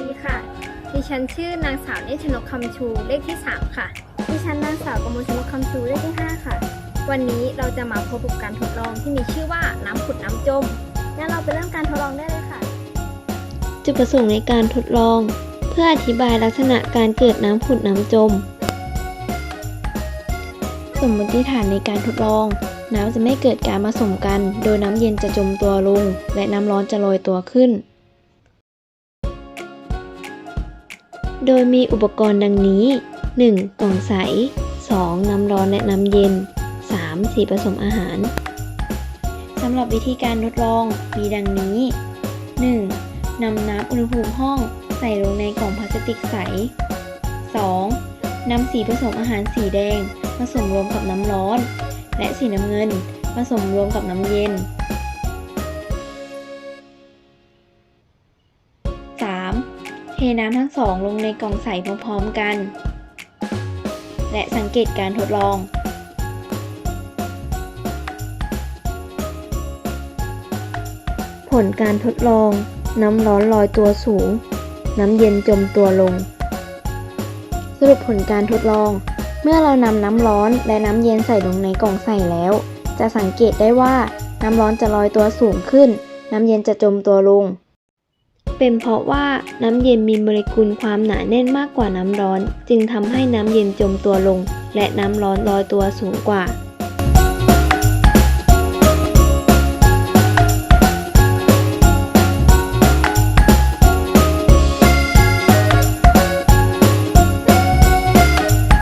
ดีค่ะ ดิฉันชื่อนางสาวเนชนกคำชู เลขที่ 3 ค่ะ ดิฉันนางสาวกมลชนกคำชู เลขที่ 5 ค่ะ วันนี้เราจะมาพบกับการทดลองที่มีชื่อว่าน้ำผุดน้ำจม งั้นเราไปเริ่มการทดลองได้เลยค่ะ จุดประสงค์ในการทดลอง เพื่ออธิบายลักษณะการเกิดน้ำผุดน้ำจม สมมติฐานในการทดลอง น้ำจะไม่เกิดการผสมกัน โดยน้ำเย็นจะจมตัวลง และน้ำร้อนจะลอยตัวขึ้น โดยมีอุปกรณ์ดังนี้ 1. กล่องใส 2. น้ำร้อนและน้ำเย็น 3. สีผสมอาหาร สำหรับวิธีการทดลองมีดังนี้ 1. นำน้ำอุณหภูมิห้องใส่ลงในกล่องพลาสติกใส 2. นำสีผสมอาหารสีแดงผสมรวมกับน้ำร้อน และสีน้ำเงินผสมรวมกับน้ำเย็น เทน้ำทั้งสองลงในกล่องใสพร้อมๆกัน และสังเกตการทดลอง ผลการทดลอง น้ำร้อนลอยตัวสูง น้ำเย็นจมตัวลง สรุปผลการทดลอง เมื่อเรานำน้ำร้อนและน้ำเย็นใส่ลงในกล่องใส่แล้ว จะสังเกตได้ว่าน้ำร้อนจะลอยตัวสูงขึ้น น้ำเย็นจะจมตัวลง เป็นเพราะว่าน้ำเย็นมีโมเลกุลความหนาแน่นมากกว่าน้ำร้อน จึงทำให้น้ำเย็นจมตัวลง และน้ำร้อนลอยตัวสูงกว่า